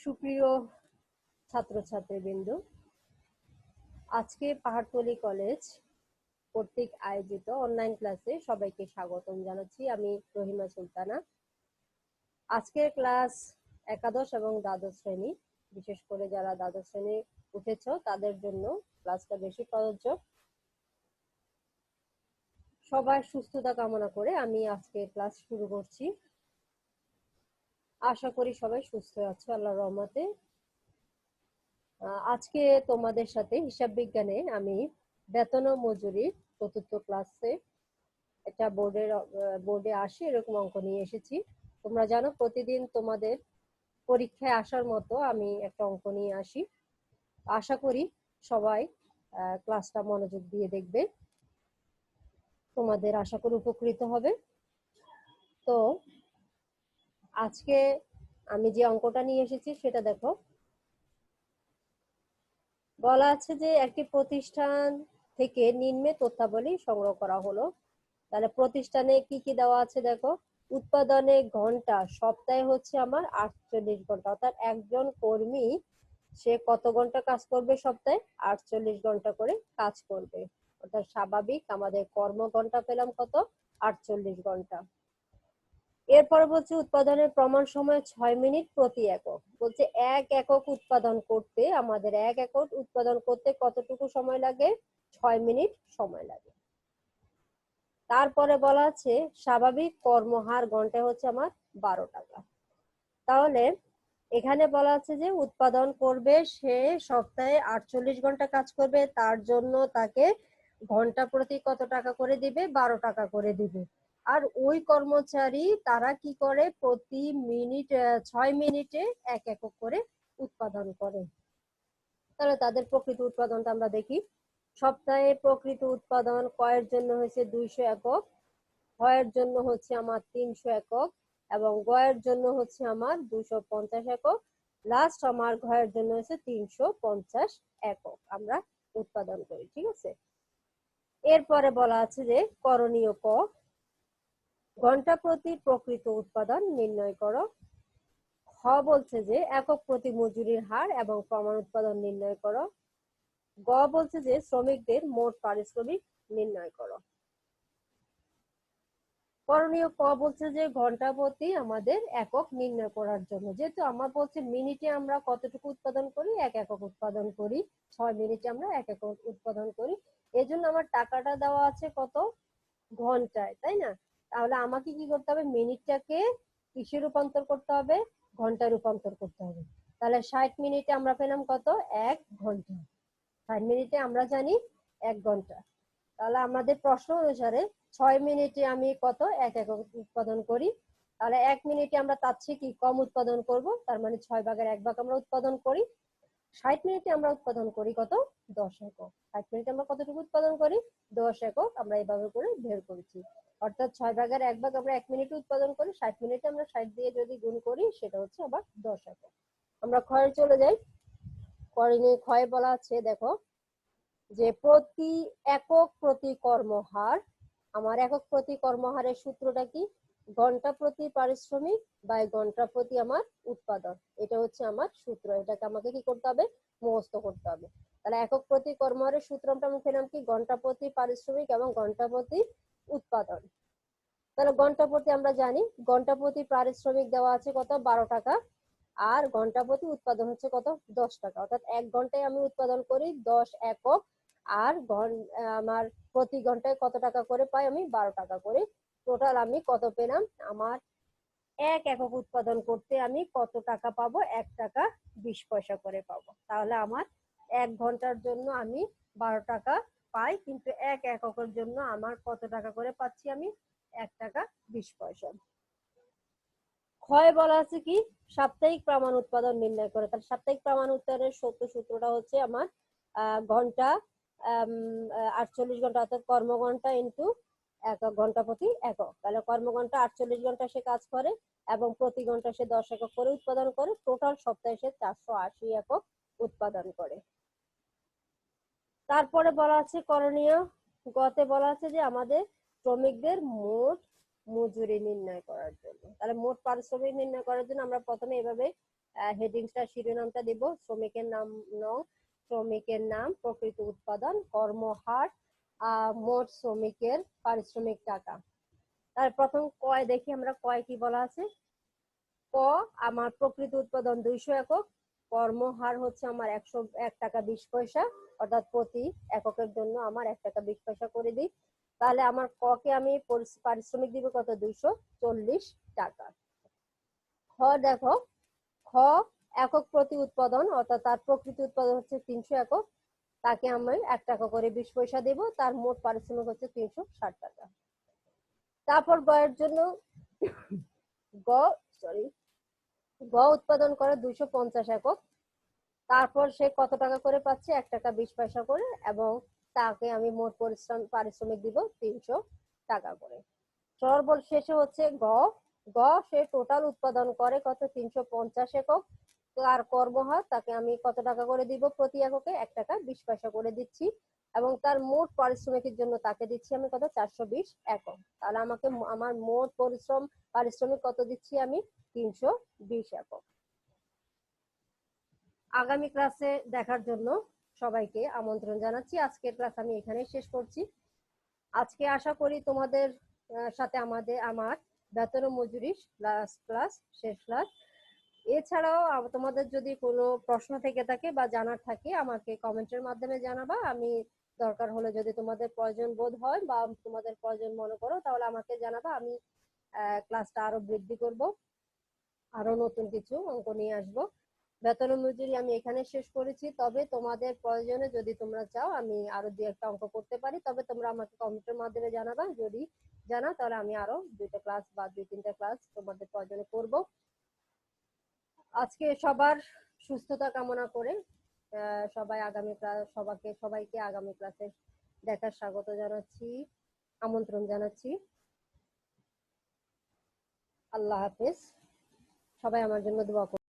সুপ্রিয় আজকে পাহাড়তলি কলেজ কর্তৃক আয়োজিত অনলাইন ক্লাসে সবাইকে স্বাগতম জানাচ্ছি। আমি রহিমা সুলতানা। আজকের ক্লাস একাদশ এবং দ্বাদশ শ্রেণি, বিশেষ করে যারা দ্বাদশ শ্রেণি উঠেছ, তাদের জন্য ক্লাসটা বেশি প্রযোজ্য। সবার সুস্থতা কামনা করে আমি আজকে ক্লাস শুরু করছি। আশা করি সবাই সুস্থ আছো আল্লাহ রহমতে। আজকে তোমাদের সাথে হিসাব বিজ্ঞানে আমি বেতন ও মজুরি চতুর্থ ক্লাসে এটা বোর্ডের বোর্ডে আসে, এরকম অঙ্ক নিয়ে এসেছি। তোমরা জানো প্রতিদিন তোমাদের পরীক্ষায় আসার মতো আমি একটা অঙ্ক নিয়ে আসি। আশা করি সবাই ক্লাসটা মনোযোগ দিয়ে দেখবে। তোমাদের আশা করি উপকৃত হবে। তো আজকে আমি যে অঙ্কটা নিয়ে এসেছি সেটা দেখো। বলা আছে যে একটি প্রতিষ্ঠান থেকে নিম্নে তথ্যাবলী সংগ্রহ করা হলো। তাহলে প্রতিষ্ঠানে কি কি দেওয়া আছে দেখো? উৎপাদনে ঘণ্টা, সপ্তাহে হচ্ছে আমার আটচল্লিশ ঘণ্টা। অর্থাৎ একজন কর্মী, সে কত ঘণ্টা কাজ করবে সপ্তাহে? আটচল্লিশ ঘণ্টা করে কাজ করবে। অর্থাৎ স্বাভাবিক আমাদের কর্ম ঘণ্টা পেলাম কত? আটচল্লিশ ঘণ্টা। এরপরে বলছে উৎপাদনের প্রমাণ সময় ছয় মিনিট প্রতি একক। বলছে এক একক উৎপাদন করতে, আমাদের এক একক উৎপাদন করতে কতটুকু সময় লাগে? ছয় মিনিট সময় লাগে। তারপরে বলা আছে, স্বাভাবিক কর্মহার ঘন্টায় হচ্ছে আমার বারো টাকা। তাহলে এখানে বলা আছে যে উৎপাদন করবে সে সপ্তাহে আটচল্লিশ ঘণ্টা কাজ করবে, তার জন্য তাকে ঘণ্টা প্রতি কত টাকা করে দিবে? বারো টাকা করে দিবে। আর ওই কর্মচারী তারা কি করে? প্রতি মিনিট ছয় মিনিটে এক একক করে উৎপাদন করে। তাহলে তাদের প্রকৃত উৎপাদনটা আমরা দেখি। সপ্তাহে প্রকৃত উৎপাদন কয়ের জন্য হয়েছে দুইশো একক ক্ষয়ের জন্য হচ্ছে আমার তিনশো একক, এবং গয়ের জন্য হচ্ছে আমার দুশো পঞ্চাশ একক। লাস্ট আমার ঘয়ের জন্য হচ্ছে তিনশো পঞ্চাশ একক আমরা উৎপাদন করি, ঠিক আছে? এরপরে বলা আছে যে করণীয় ক। ঘণ্টা প্রতি প্রকৃত উৎপাদন নির্ণয় করো। খ বলছে যে একক প্রতি মজুরির হার এবং প্রমাণ উৎপাদন নির্ণয় করো। গ বলছে যে শ্রমিকদের মোট পারিশ্রমিক নির্ণয় করো। করণীয় ক বলছে যে ঘণ্টা প্রতি আমাদের একক নির্ণয় করার জন্য। যেহেতু আমার বলছে মিনিটে আমরা কতটুকু উৎপাদন করি? এক একক উৎপাদন করি। ছয় মিনিটে আমরা এক একক উৎপাদন করি। এজন্য আমার টাকাটা দেওয়া আছে কত? ঘন্টায়, তাই না? তাহলে আমাকে কি করতে হবে? মিনিটটাকে কিসে রূপান্তর করতে হবে ঘন্টায় রূপান্তর করতে হবে। তাহলে ষাট মিনিটে আমরা পেলাম কত? এক ঘণ্টা। ষাট মিনিটে আমরা জানি এক ঘণ্টা। তাহলে আমাদের প্রশ্ন অনুসারে ছয় মিনিটে আমি কত? এক একক উৎপাদন করি। তাহলে এক মিনিটে আমরা তার কি? কম উৎপাদন করব, তার মানে ছয় ভাগের এক ভাগ আমরা উৎপাদন করি। ষাট মিনিটে আমরা উৎপাদন করি কত? দশ একক। ষাট মিনিটে আমরা কতটুকু উৎপাদন করি? দশ একক আমরা এইভাবে করে বের করেছি। অর্থাৎ ছয় ভাগের এক ভাগ আমরা এক মিনিটে উৎপাদন করি, ষাট মিনিটে আমরা ষাট দিয়ে যদি গুণ করি, সেটা হচ্ছে আবার দশ একক। আমরা ক্ষয়ে চলে যাই। করণীয় ক্ষয়ে বলা আছে, দেখো, যে প্রতি একক প্রতি কর্মহার, আমার একক প্রতি কর্মহারের সূত্রটা কি? ঘণ্টা প্রতি পারিশ্রমিক বাই ঘণ্টা প্রতি আমার উৎপাদন। এটা হচ্ছে আমার সূত্র। এটাকে আমাকে কি করতে হবে? মুখস্থ করতে হবে। তাহলে একক প্রতি কর্মহারের সূত্রটা আমি পেলাম কি? ঘণ্টা প্রতি পারিশ্রমিক এবং ঘণ্টা প্রতি উৎপাদন। তাহলে ঘণ্টা প্রতি আমরা জানি, ঘণ্টা প্রতি পারিশ্রমিক দেওয়া আছে কত? বারো টাকা। আর ঘণ্টা প্রতি উৎপাদন হচ্ছে কত? দশ টাকা। অর্থাৎ এক ঘন্টায় আমি উৎপাদন করি দশ একক। আর আমার প্রতি ঘন্টায় কত টাকা করে পাই আমি? বারো টাকা করে টোটাল আমি কত পেলাম? আমার এক একক উৎপাদন করতে আমি কত টাকা পাবো? এক টাকা বিশ পয়সা করে পাবো। তাহলে আমার এক ঘণ্টার জন্য আমি বারো টাকা পাই, কিন্তু এক এককের জন্য আমার কত টাকা করে পাচ্ছি আমি? এক টাকা বিশ পয়সা। ক্ষয় বলা আছে কি? সাপ্তাহিক প্রমাণ উৎপাদন নির্ণয় করে। তাহলে সাপ্তাহিক প্রমাণ উৎপাদনের সত্য সূত্রটা হচ্ছে আমার ঘণ্টা আটচল্লিশ ঘণ্টা অর্থাৎ কর্মঘন্টা ইন্টু একক ঘণ্টা প্রতি একক। তাহলে কর্মঘন্টা আটচল্লিশ ঘণ্টা সে কাজ করে এবং প্রতি ঘণ্টা সে দশ একক করে উৎপাদন করে টোটাল সপ্তাহে সে চারশো আশি একক উৎপাদন করে। তারপরে বলা আছে করণীয়, গতে বলা আছে যে আমাদের শ্রমিকদের মোট মজুরি নির্ণয় করার জন্য। তাহলে মোট পারিশ্রমিক নির্ণয় করার জন্য আমরা প্রথমে এভাবে হেডিংসটা শিরোনামটা দিব। শ্রমিকের নাম নং, শ্রমিকের নাম, প্রকৃত উৎপাদন, কর্মহার মোট শ্রমিকের পারিশ্রমিক টাকা। তার প্রথম কয় দেখি আমরা কয় কি বলা আছে? ক, আমার প্রকৃত উৎপাদন দুইশো একক কর্মহার হচ্ছে আমার একশো এক টাকা বিশ পয়সা, অর্থাৎ প্রতি এককের জন্য আমার এক টাকা বিশ পয়সা করে দিই। তাহলে আমার ক কে আমি পারিশ্রমিক দিব কত? দুইশো চল্লিশ টাকা। খ দেখো, খ একক প্রতি উৎপাদন, অর্থাৎ তার প্রকৃত উৎপাদন হচ্ছে তিনশো একক তাকে আমি এক টাকা করে বিশ পয়সা দেব, তার মোট পারিশ্রমিক হচ্ছে তিনশো ষাট টাকা। তারপর গয়ের জন্য গ সরি গ উৎপাদন করে দুইশো পঞ্চাশ একক। তারপর সে কত টাকা করে পাচ্ছে? এক টাকা বিশ পয়সা করে, এবং তাকে আমি মোট পরিশ্রম, পারিশ্রমিক দিব তিনশো টাকা করে। সর্বল শেষে হচ্ছে গ। গ সে টোটাল উৎপাদন করে কত? তিনশো পঞ্চাশ একক। তার কর্মহার তাকে আমি কত টাকা করে দিব প্রতি এককে? এক টাকা, বিশ পয়সা করে দিচ্ছি। এবং তার মোট পারিশ্রমিকের জন্য তাকে দিচ্ছি আমি কত? চারশো বিশ একক। তাহলে আমাকে আমার মোট পরিশ্রম, পারিশ্রমিক কত দিচ্ছি আমি? তিনশো বিশ একক। আগামী ক্লাসে দেখার জন্য সবাইকে আমন্ত্রণ জানাচ্ছি। আজকের ক্লাস আমি এখানেই শেষ করছি। আজকে আশা করি তোমাদের সাথে আমাদের, আমার বেতন মজুরি ক্লাস ক্লাস, শেষ ক্লাস। এছাড়াও তোমাদের যদি কোনো প্রশ্ন থেকে থাকে বা জানার থাকে, আমাকে কমেন্টের মাধ্যমে জানাবা। আমি দরকার হলে যদি তোমাদের প্রয়োজন বোধ হয় বা তোমাদের প্রয়োজন মনে করো, তাহলে আমাকে জানাবা। আমি ক্লাসটা আরও বৃদ্ধি করব। আরও নতুন কিছু অঙ্ক নিয়ে আসব। বেতন মজুরি আমি এখানে শেষ করেছি। তবে তোমাদের প্রয়োজনে যদি তোমরা চাও, আমি আরও দু একটা অঙ্ক করতে পারি। তবে তোমরা আমাকে কমেন্টের মাধ্যমে জানাবা। যদি জানা তাহলে আমি আরও দুইটা ক্লাস বা দুই তিনটা ক্লাস তোমাদের প্রয়োজনে করব। আজকে সবার সুস্থতা কামনা করে সবাই আগামী ক্লাস সবাইকে সবাইকে আগামী ক্লাসে দেখার স্বাগত জানাচ্ছি, আমন্ত্রণ জানাচ্ছি আল্লাহ হাফেজ সবাই আমার জন্য দোয়া।